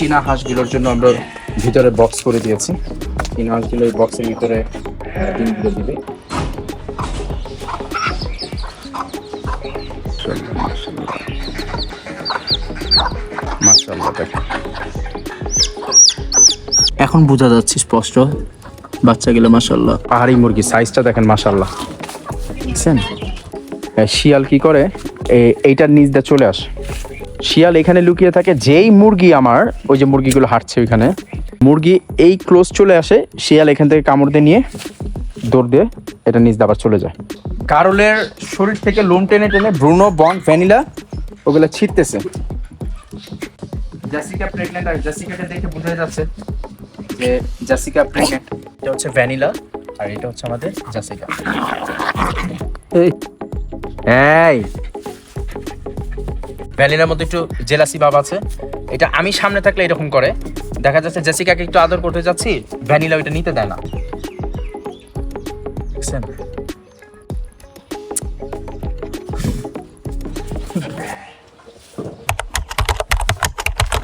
চীনা হাঁসগুলোর জন্য আমরা ভিতরে বক্স করে দিয়েছি। চীনা হাঁসগুলো এই বক্সের ভিতরে ডিমগুলো দিবে। এখন বোঝা যাচ্ছে স্পষ্ট বাচ্চাগুলো মাসাল্লাহ পাহাড়ি মুরগি সাইজটা দেখেন দেখছেন এ, শিয়াল কি করে? এইটার নিচ দিয়ে চলে আসে। শিয়াল এখানে লুকিয়ে থাকে যেই মুরগি আমার ওই যে মুরগিগুলো হাঁটছে ওইখানে মুরগি এই ক্লোজ চলে আসে শিয়াল এখান থেকে কামড় দিয়ে নিয়ে দৌড় দিয়ে এটা নিচ দিয়ে আবার চলে যায়। কারলের শরীর থেকে লোম টেনে টেনে ব্রুনো বন ভ্যানিলা ওগুলো ছিটতেছে। জাসিকা প্রেগনেন্ট আর জাসিকাটা দেখে বোঝা যাচ্ছে যে জাসিকা প্রেগনেন্ট এটা হচ্ছে ভ্যানিলা আর এটা হচ্ছে আমাদের জাসিকা। এই। ভ্যানিলার মধ্যে একটু জেলাসি ভাব আছে। এটা আমি সামনে থাকলে এরকম করে। দেখা যাচ্ছে জেসিকাকে একটু আদর করতে যাচ্ছি, ভ্যানিলা ওইটা নিতে দেয় না?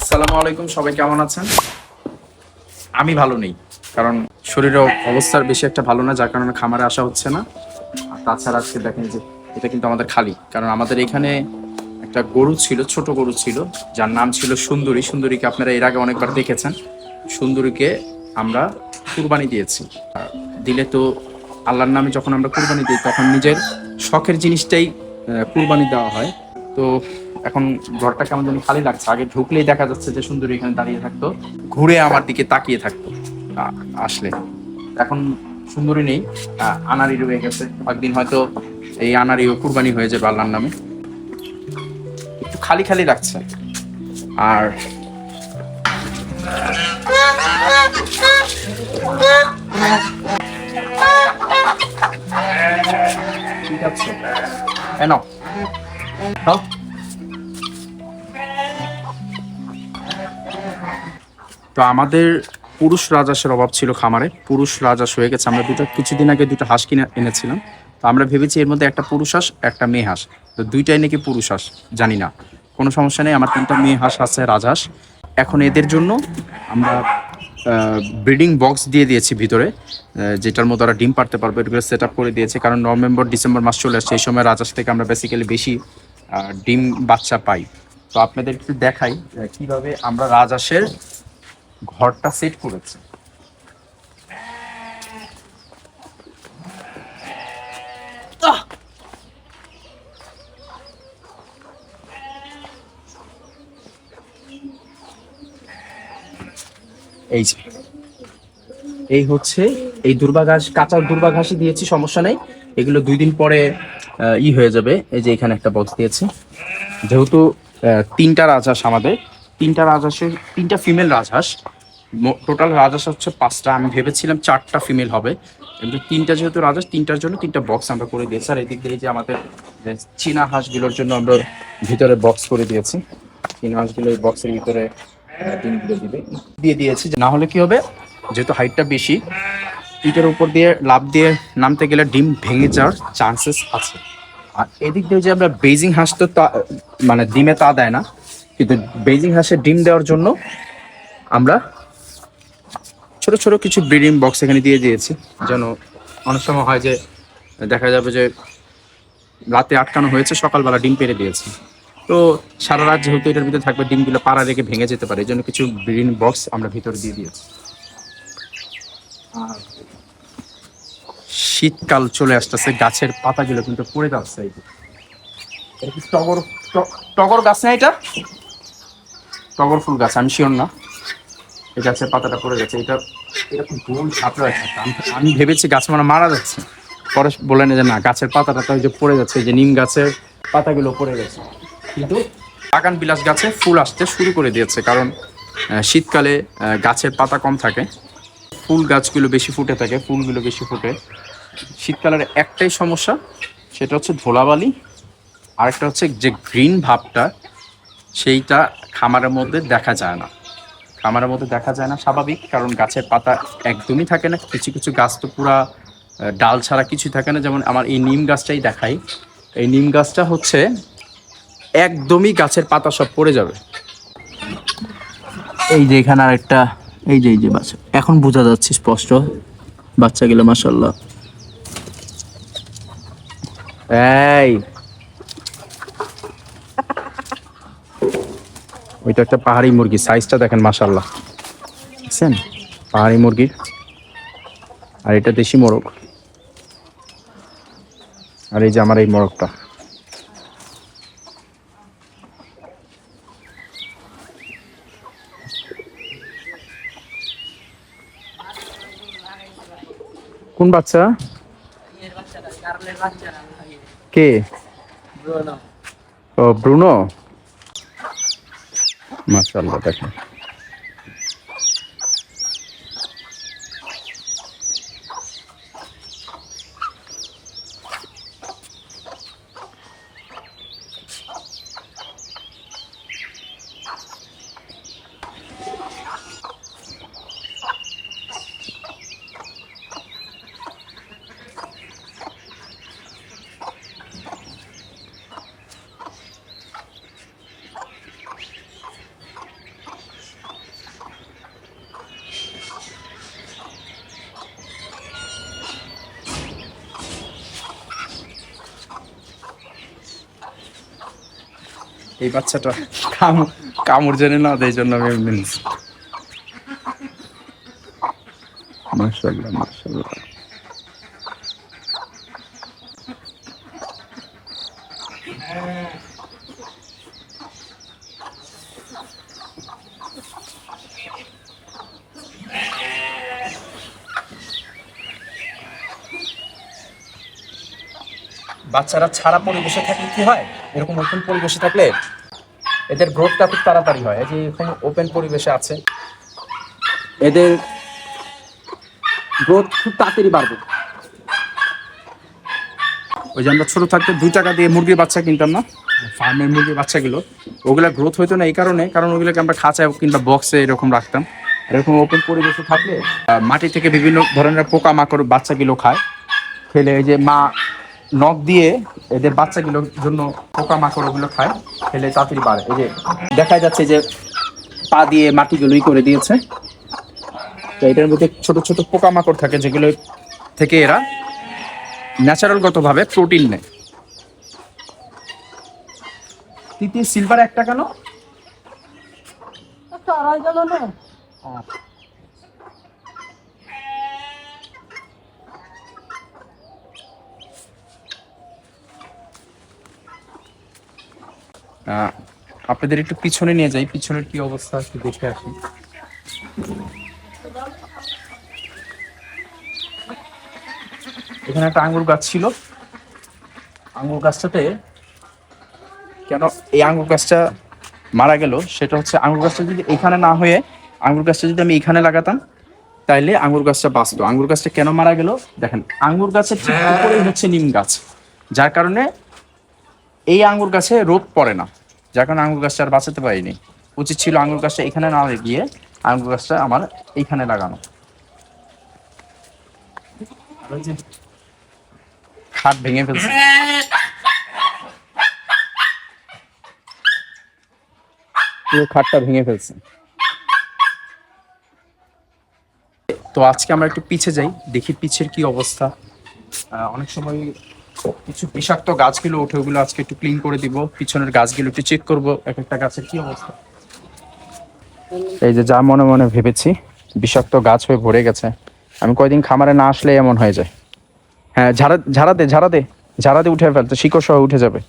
আসসালামু আলাইকুম, সবাই কেমন আছেন? আমি ভালো নেই, কারণ শরীরের অবস্থার বেশি একটা ভালো না, যার কারণে খামারে আসা হচ্ছে না। তাছাড়া আজকে দেখেন যে এটা কিন্তু আমাদের খালি, কারণ আমাদের এখানে একটা গরু ছিল, ছোট গরু ছিল, যার নাম ছিল সুন্দরী। সুন্দরীকে আপনারা এর আগে অনেকবার দেখেছেন। সুন্দরীকে আমরা কুরবানি দিয়েছি। দিলে তো আল্লাহর নামে যখন আমরা কুরবানি দিই, তখন নিজের শখের জিনিসটাই কুরবানি দেওয়া হয়। তো এখন ঘরটা কেমন জানি খালি লাগছে। আগে ঢুকলেই দেখা যাচ্ছে যে সুন্দরী এখানে দাঁড়িয়ে থাকতো, ঘুরে আমার দিকে তাকিয়ে থাকতো আসলে। এখন সুন্দরী নেই আনারি রয়ে গেছে। একদিন হয়তো এই আনারিও কুরবানি হয়ে যাবে আল্লাহর নামে। একটু খালি খালি লাগছে। আর ঠিক আছে এ নাও। নাও। তো আমাদের পুরুষ রাজাসের অভাব ছিল খামারে। পুরুষ রাজাস হয়ে গেছে। আমরা দুটো কিছুদিন আগে দুটো হাঁস কিনে এনেছিলাম। তো আমরা ভেবেছি এর মধ্যে একটা পুরুষ হাঁস, একটা মেয়ে হাঁস। তো দুইটাই নাকি পুরুষ হাঁস, জানি না। কোনো সমস্যা নেই, আমার তিনটা মেয়ে হাঁস আছে, রাজহাঁস। এখন এদের জন্য আমরা ব্রিডিং বক্স দিয়ে দিয়েছি ভিতরে যেটার মধ্যে ওরা ডিম পারতে পারবে, এগুলো সেট আপ করে দিয়েছে, কারণ নভেম্বর, ডিসেম্বর মাস চলে আসছে, এই সময় রাজহাঁস থেকে আমরা বেসিক্যালি বেশি ডিম, বাচ্চা পাই। তো আপনাদের একটু দেখাই কীভাবে আমরা রাজহাঁসের ঘরটা সেট করেছে। এই যে। এই হচ্ছে এই দুর্বা ঘাস কাঁচা দুর্বা ঘাসই দিয়েছি, সমস্যা নেই। এগুলো দুই দিন পরে ই হয়ে যাবে। এই যে এখানে একটা বক্স দিয়েছি। যেহেতু তিনটা রাজহাঁস আমাদের, তিনটা রাজহাঁসের তিনটা ফিমেল রাজহাঁস। টোটাল রাজহাঁস হচ্ছে পাঁচটা। আমি ভেবেছিলাম চারটা ফিমেল হবে। কিন্তু তিনটা যেহেতু রাজহাঁস, তিনটার জন্য তিনটা বক্স আমরা করে দিয়েছি। আর এদিক দিয়ে যে আমাদের চীনা হাঁসগুলোর জন্য আমরা ভিতরে বক্স করে দিয়েছি। চীনা হাঁসগুলো এই বক্সের ভিতরে দিয়ে দিয়েছি না হলে কি হবে? যেহেতু হাইটটা বেশি ইটের উপর দিয়ে লাভ দিয়ে নামতে গেলে ডিম ভেঙে যাওয়ার চান্সেস আছে। আর এদিক দিয়ে যে আমরা বেজিং হাঁস তো তা মানে ডিমে তা দেয় না, কিন্তু বেজিং হাঁসের ডিম দেওয়ার জন্য আমরা ছোট ছোট কিছু ব্রিডিং বক্স এখানে দিয়ে দিয়েছি, যেন অনেক সময় হয় যে দেখা যাবে যে রাতে আটকানো হয়েছে, সকালবেলা ডিম পেরে দিয়েছে। তো সারা রাত যেহেতু এটার ভিতরে থাকবে, ডিমগুলো পাড়া রেখে ভেঙে যেতে পারে, এই জন্য কিছু ব্রিডিং বক্স আমরা ভিতরে দিয়ে দিয়েছি। শীতকাল চলে আসতেছে, গাছের পাতাগুলো কিন্তু পড়ে যাচ্ছে টগর টগর গাছ না এটা? টগর ফুল গাছ, আমি শিওর না। এই গাছের পাতাটা পড়ে গেছে, এটা ঝাপড়া আমি- ভেবেছি গাছ মানে মারা যাচ্ছে। পরে বললেন যে না, গাছের পাতাটা তো যে পড়ে যাচ্ছে, এই যে নিম গাছের পাতাগুলো পড়ে গেছে। কিন্তু বাগান বিলাস গাছে ফুল আসতে শুরু করে দিয়েছে, কারণ শীতকালে গাছের পাতা কম থাকে। ফুল গাছগুলো বেশি ফুটে থাকে, ফুলগুলো বেশি ফুটে। শীতকালের একটাই সমস্যা, সেটা হচ্ছে ধুলাবালি। আরেকটা হচ্ছে যে গ্রিন ভাবটা, সেইটা খামারের মধ্যে দেখা যায় না। খামারের মধ্যে দেখা যায় না, স্বাভাবিক, কারণ গাছের পাতা একদমই থাকে না। কিছু কিছু গাছ তো পুরা ডাল ছাড়া কিছুই থাকে না। যেমন আমার এই নিম গাছটাই দেখাই। এই নিম গাছটা হচ্ছে একদমই গাছের পাতা সব পড়ে যাবে। এই যে এখানে আরেকটা এই যে এই যে বাচ্চা। এখন বোঝা যাচ্ছে স্পষ্ট। বাচ্চাগুলো মাসাল্লাহ এই। ওইটা একটা পাহাড়ি মুরগি সাইজটা দেখেন মাশাল্লাহ বুঝছেন পাহাড়ি মুরগির আর এটা দেশি মোরগ। আর এই যে আমার এই মোরগটা। কোন বাচ্চা? কে? ও ব্রুনো? মাসাল্লাহ দেখেন। এই বাচ্চাটা কামড় জেনে না এই জন্য আমি বাচ্চারা ছাড়া পরিবেশে থাকলে কি হয়? এরকম ওপেন পরিবেশে থাকলে এদের গ্রোথটা খুব তাড়াতাড়ি হয়। এই যে এখন ওপেন পরিবেশে আছে। এদের গ্রোথ খুব তাড়াতাড়ি বাড়বে। ওই যে আমরা ছোট থাকতে দুই টাকা দিয়ে মুরগির বাচ্চা কিনতাম না? ফার্মের মুরগির বাচ্চাগুলো। ওগুলো গ্রোথ হইতো না এই কারণে, কারণ ওগুলোকে আমরা খাঁচায় কিংবা বক্সে এরকম রাখতাম। এরকম ওপেন পরিবেশে থাকলে মাটি থেকে বিভিন্ন ধরনের পোকা মাকড় বাচ্চাগুলো খায়। খেলে এই যে মা নখ দিয়ে এদের বাচ্চাগুলোর জন্য পোকা মাকড় ওগুলো খায় খেলে তাড়াতাড়ি বাড়ে। এই যে দেখা যাচ্ছে যে পা দিয়ে মাটিগুলোই করে দিয়েছে। তো এটার মধ্যে ছোট ছোট পোকা মাকড় থাকে যেগুলো থেকে এরা ন্যাচারালগতভাবে প্রোটিন নেয়। তৃতীয় সিলভার একটা কেন? আপনাদের একটু পিছনে নিয়ে যাই, পিছনের কি অবস্থা একটু দেখে আসি। এখানে একটা আঙ্গুর গাছ ছিল। আঙ্গুর গাছটাতে কেন এই আঙ্গুর গাছটা মারা গেল, সেটা হচ্ছে আঙ্গুর গাছটা যদি এখানে না হয়ে, আঙ্গুর গাছটা যদি আমি এখানে লাগাতাম, তাইলে আঙ্গুর গাছটা বাঁচতো। আঙ্গুর গাছটা কেন মারা গেল? দেখেন, আঙ্গুর গাছের ঠিক উপরেই হচ্ছে নিম গাছ। যার কারণে এই আঙ্গুর গাছে রোদ পড়ে না। যার কারণে আঙ্গুর গাছটা আর বাঁচাতে পারিনি। উচিত ছিল আঙ্গুর গাছটা এখানে না গিয়ে আঙ্গুর গাছটা আমার এইখানে লাগানো। খাট ভেঙে ফেলছে। খাটটা ভেঙে ফেলছে। তো আজকে আমরা একটু পিছে যাই, দেখি পিছের কি অবস্থা। অনেক সময় কিছু বিষাক্ত গাছগুলো ওঠে, ওগুলো আজকে একটু ক্লিন করে দিব। পিছনের গাছগুলো একটু চেক করব, এক একটা গাছের কি অবস্থা। এই যে যা মনে মনে ভেবেছি, বিষাক্ত গাছ হয়ে ভরে গেছে। আমি কয়দিন খামারে না আসলে এমন হয়ে যায়। হ্যাঁ ঝাড়া ঝাড়া দে ঝাড়া দে ঝাড়া দে উঠে ফেলতে শিকড় সহ উঠে যাবে।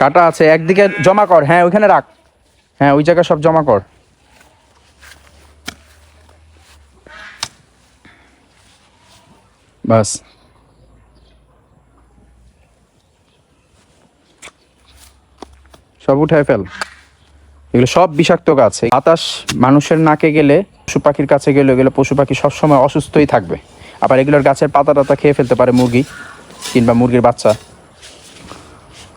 কাটা আছে, একদিকে জমা কর হ্যাঁ ওইখানে রাখ। হ্যাঁ ওই জায়গায় সব জমা কর। বাস। সব উঠায় ফেল। এগুলো সব বিষাক্ত গাছ। বাতাস মানুষের নাকে গেলে, পশু পাখির কাছে গেলে এগুলো পশু পাখি সবসময় অসুস্থই থাকবে। আবার এগুলোর গাছের পাতা টাতা খেয়ে ফেলতে পারে মুরগি কিংবা মুরগির বাচ্চা।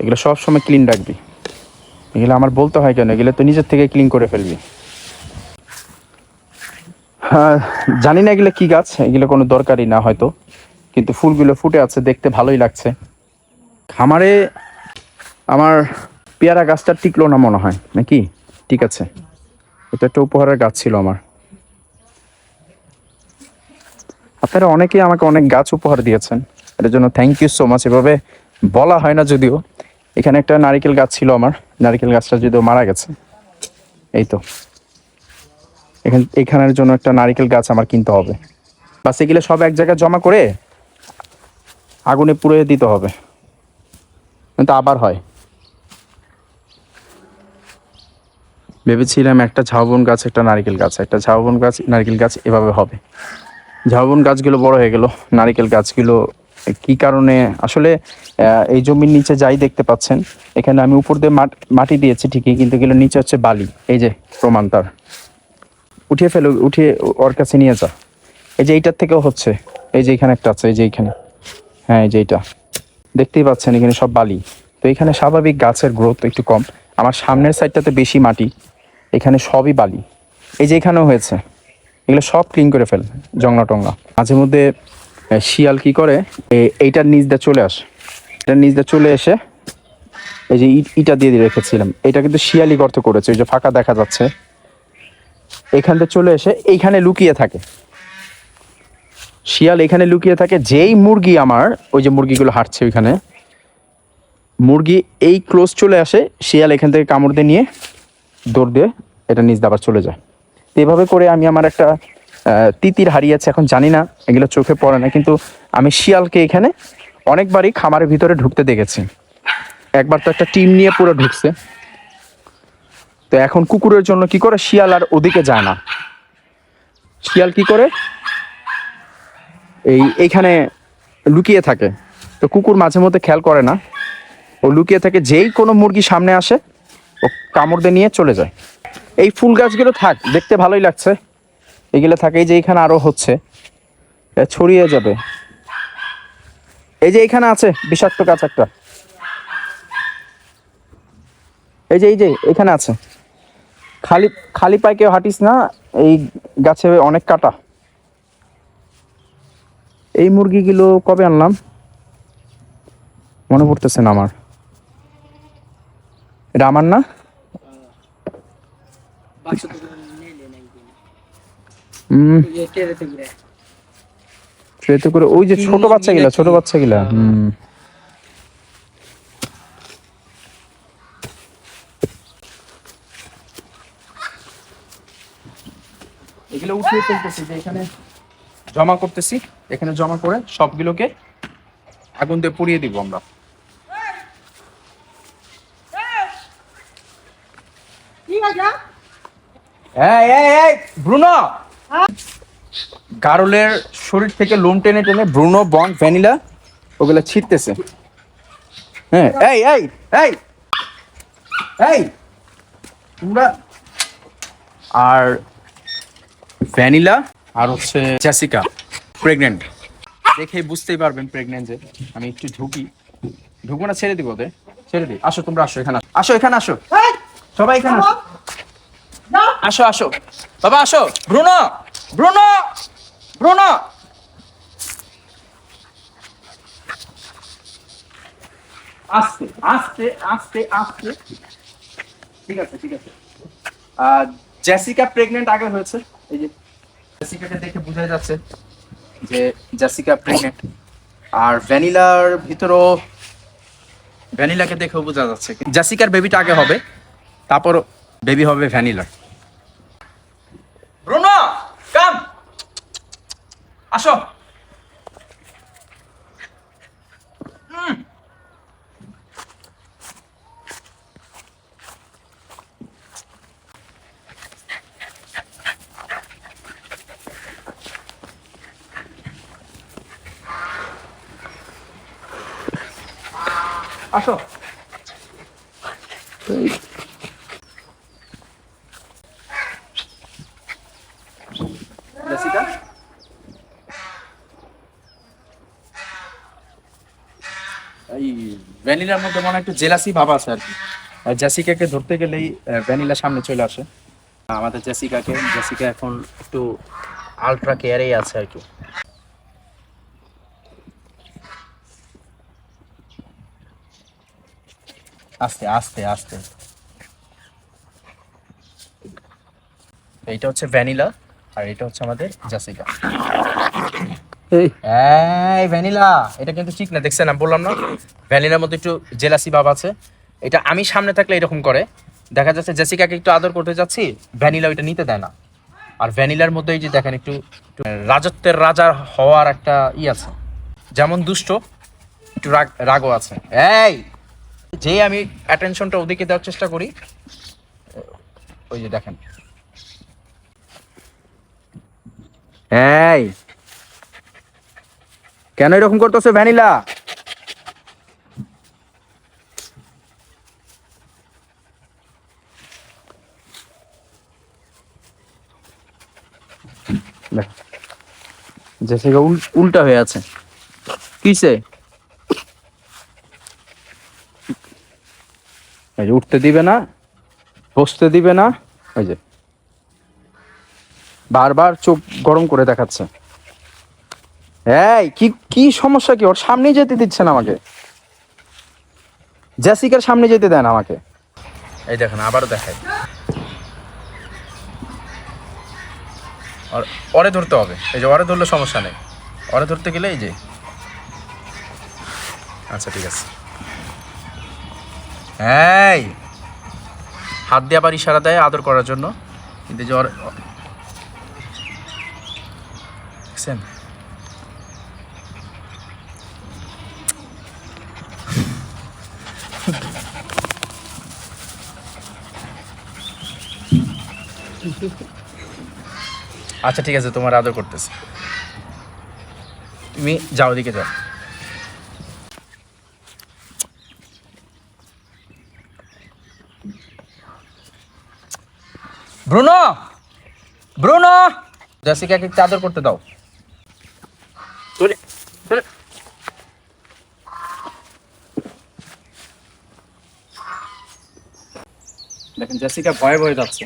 এগুলো সব সময় ক্লিন রাখবি। এগুলো আমার বলতে হয় কেন? এগুলো তো নিজের থেকে ক্লিন করে ফেলবি। হ্যাঁ জানি না এগুলো কী গাছ। এগুলো কোনো দরকারই না হয়তো। কিন্তু ফুলগুলো ফুটে আছে, দেখতে ভালোই লাগছে। খামারে আমার পেয়ারা গাছটা টিকলো না মনে হয়, নাকি? ঠিক আছে। এটা একটা উপহারের গাছ ছিল আমার। আপনারা অনেকেই আমাকে অনেক গাছ উপহার দিয়েছেন। এটার জন্য থ্যাংক ইউ সো মাচ এভাবে বলা হয় না যদিও। এখানে একটা নারিকেল গাছ ছিল আমার। নারিকেল গাছটা যদিও মারা গেছে। এই তো। এখান এখানের জন্য একটা নারিকেল গাছ আমার কিনতে হবে। বাস এগুলো সব এক জায়গায় জমা করে আগুনে পুড়ে দিতে হবে। কিন্তু আবার হয়। ভেবেছিলাম একটা ঝাউবন গাছ, একটা নারিকেল গাছ। একটা ঝাউবন গাছ, নারকেল গাছ এভাবে হবে। ঝাউবন গাছগুলো বড় হয়ে গেল। নারকেল গাছগুলো কি কারণে? আসলে এই জমির নিচে যাই দেখতে পাচ্ছেন, এখানে আমি উপর দিয়ে মাট- মাটি দিয়েছি ঠিকই, কিন্তু এগুলো নিচে হচ্ছে বালি। এই যে প্রমাণ তার। উঠিয়ে ফেলো, উঠিয়ে ওর কাছে নিয়ে যা। এই যে এইটার থেকেও হচ্ছে। এই যে এখানে একটা আছে, এই যে এইখানে। হ্যাঁ এই যে এইটা দেখতেই পাচ্ছেন, এখানে সব বালি। তো এখানে স্বাভাবিক গাছের গ্রোথ একটু কম। আমার সামনের সাইডটাতে বেশি মাটি। এখানে সবই বালি। এই যে এখানেও হয়েছে। এগুলো সব ক্লিন করে ফেল, জংলা টংলা। মাঝে মধ্যে শিয়াল কি করে এইটার নিচ দিয়ে চলে আসে। এটার নিচ দিয়ে চলে এসে, এই যে ইট, ইটা দিয়ে দিয়ে রেখেছিলাম। এটা কিন্তু শিয়ালি গর্ত করেছে। ওই যে ফাঁকা দেখা যাচ্ছে। এখান থেকে চলে এসে এইখানে লুকিয়ে থাকে। শিয়াল এখানে লুকিয়ে থাকে। যেই মুরগি আমার, ওই যে মুরগিগুলো হাঁটছে ওইখানে, মুরগি এই ক্লোজ চলে আসে, শিয়াল এখান থেকে কামড় দিয়ে নিয়ে দৌড় দিয়ে এটা নিজ দাবার চলে যায়। তো এভাবে করে আমি আমার একটা তিতির হারিয়েছে এখন জানি না, এগুলো চোখে পড়ে না, কিন্তু আমি শিয়ালকে এখানে অনেকবারই খামারের ভিতরে ঢুকতে দেখেছি। একবার তো একটা টিম নিয়ে পুরো ঢুকছে। তো এখন কুকুরের জন্য কি করে, শিয়াল আর ওদিকে যায় না। শিয়াল কি করে এই এইখানে লুকিয়ে থাকে। তো কুকুর মাঝে মধ্যে খেয়াল করে না। ও লুকিয়ে থাকে, যেই কোনো মুরগি সামনে আসে, ও কামড় দিয়ে নিয়ে চলে যায়। এই ফুল গাছগুলো থাক, দেখতে ভালোই লাগছে। এগুলো থাকে, এই যে এইখানে আরও হচ্ছে। ছড়িয়ে যাবে। এই যে এখানে আছে, বিষাক্ত গাছ একটা। এই যে এই যে, এখানে আছে। খালি খালি পায়ে কেউ হাঁটিস না, এই গাছে অনেক কাটা। এই মুরগিগুলো কবে আনলাম? মনে পড়তেছে না আমার। এটা আমার না? ট্রেতে করে ওই যে ছোট বাচ্চা গিলা ছোট বাচ্চা গিলা হুম। এগুলো উঠিয়ে ফেলতেছি যে এখানে জমা করতেছি। এখানে জমা করে সবগুলোকে আগুন দিয়ে পুড়িয়ে দিব আমরা। ব্রুনো! গারলের শরীর থেকে লোম টেনে টেনে ব্রুনো, বন, ভ্যানিলা ওগুলো ছিটতেছে। হ্যাঁ এই এই এই আর ভ্যানিলা আর হচ্ছে জ্যাসিকা প্রেগনেন্ট দেখেই বুঝতেই পারবেন প্রেগনেন্ট যে আমি একটু ঢুকি। ঢুকবো না ছেড়ে দিব ওদের। ছেড়ে দিই। আসো তোমরা আসো এখানে। আসো। এখানে আসো। সবাই এখানে আসো। আসো আসো। বাবা আসো। Bruno Bruno Bruno. আস্তে আস্তে আস্তে আস্তে ঠিক আছে ঠিক আছে। জেসিকা প্রেগনেন্ট আগে হয়েছে। এই যে জেসিকাকে দেখে বোঝা যাচ্ছে যে জেসিকা প্রেগনেন্ট আর ভ্যানিলার ভিতরও ভ্যানিলাকে দেখেও বোঝা যাচ্ছে। জেসিকার বেবিটা আগে হবে, তারপর বেবি হবে ভ্যানিলার। ব্রুনো, কাম! আসো। আসো। এই ভ্যানিলার মধ্যে মনে একটু জেলাসি ভাব আছে আর কি। জেসিকাকে ধরতে গেলেই ভ্যানিলা সামনে চলে আসে। আমাদের জেসিকাকে, জেসিকা এখন একটু আলট্রা কেয়ারেই আছে আর কি। আস্তে আস্তে আস্তে। এইটা হচ্ছে ভ্যানিলা আর এটা হচ্ছে আমাদের জাসিকা। এই। ভ্যানিলা! এটা কিন্তু ঠিক না দেখছেন আমি বললাম না? ভ্যানিলার মধ্যে একটু জেলাসি ভাব আছে। এটা আমি সামনে থাকলে এরকম করে। দেখা যাচ্ছে জেসিকাকে একটু আদর করতে যাচ্ছি ভ্যানিলা ওইটা নিতে দেয় না। আর ভ্যানিলার মধ্যে এই যে দেখেন একটু একটু রাজত্বের রাজা হওয়ার একটা ই আছে। যেমন দুষ্ট একটু রাগ রাগও আছে। এই! যে আমি অ্যাটেনশনটা ওদিকে দেওয়ার চেষ্টা করি, ওই যে দেখেন। এই, কেন এরকম করতেছে ভ্যানিলা? উল্টা হয়ে আছে। কিসে? এই যে উঠতে দিবে না, বসতে দিবে না ওই যে। বারবার চোখ গরম করে দেখাচ্ছে। এই, কি কি সমস্যা কি? ওর সামনেই যেতে দিচ্ছে না আমাকে। জ্যাসিকার সামনে যেতে দেন আমাকে। এই দেখেন, আবারও দেখাই। ওরে ধরতে হবে। এই যে ওরে ধরলে সমস্যা নেই। ওরে ধরতে গেলে এই যে। আচ্ছা ঠিক আছে। এই, হাত দিয়ে আবার ইশারা দেয় আদর করার জন্য। কিন্তু দেখছেন? আচ্ছা ঠিক আছে, তোমার আদর করতেছে। তুমি যাও দিকে যাও। Bruno Bruno. জেসিকাকে একটু আদর করতে দাও। দেখেন, জেসিকা ভয়ে ভয়ে যাচ্ছে।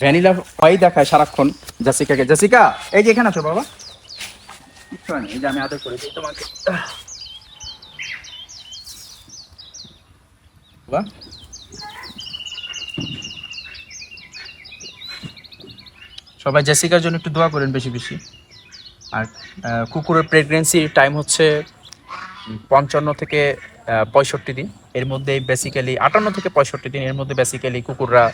ভ্যানিলা ভয় দেখায় সারাক্ষণ জেসিকাকে। জেসিকা, এই যে এখানে আছো বাবা। এই যে আমি আদর করেছি, তোমাকে। বাবা সবাই জেসিকার জন্য একটু দোয়া করেন বেশি বেশি। আর কুকুরের প্রেগনেন্সির টাইম হচ্ছে পঞ্চান্ন থেকে পঁয়ষট্টি দিন। এর মধ্যে বেসিক্যালি আটান্ন থেকে পঁয়ষট্টি দিন এর মধ্যে বেসিক্যালি কুকুররা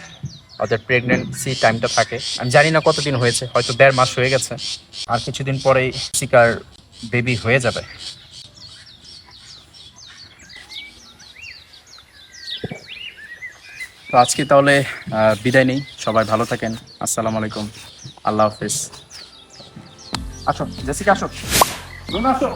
ওদের প্রেগনেন্সি টাইমটা থাকে। আমি জানি না কতদিন হয়েছে, হয়তো দেড় মাস হয়ে গেছে। আর কিছুদিন পরেই শিকার বেবি হয়ে যাবে। তো আজকে তাহলে বিদায় নেই। সবাই ভালো থাকেন। আসসালামু আলাইকুম। আল্লাহ হাফেজ। আসো, জেসিকা আসো। আসো।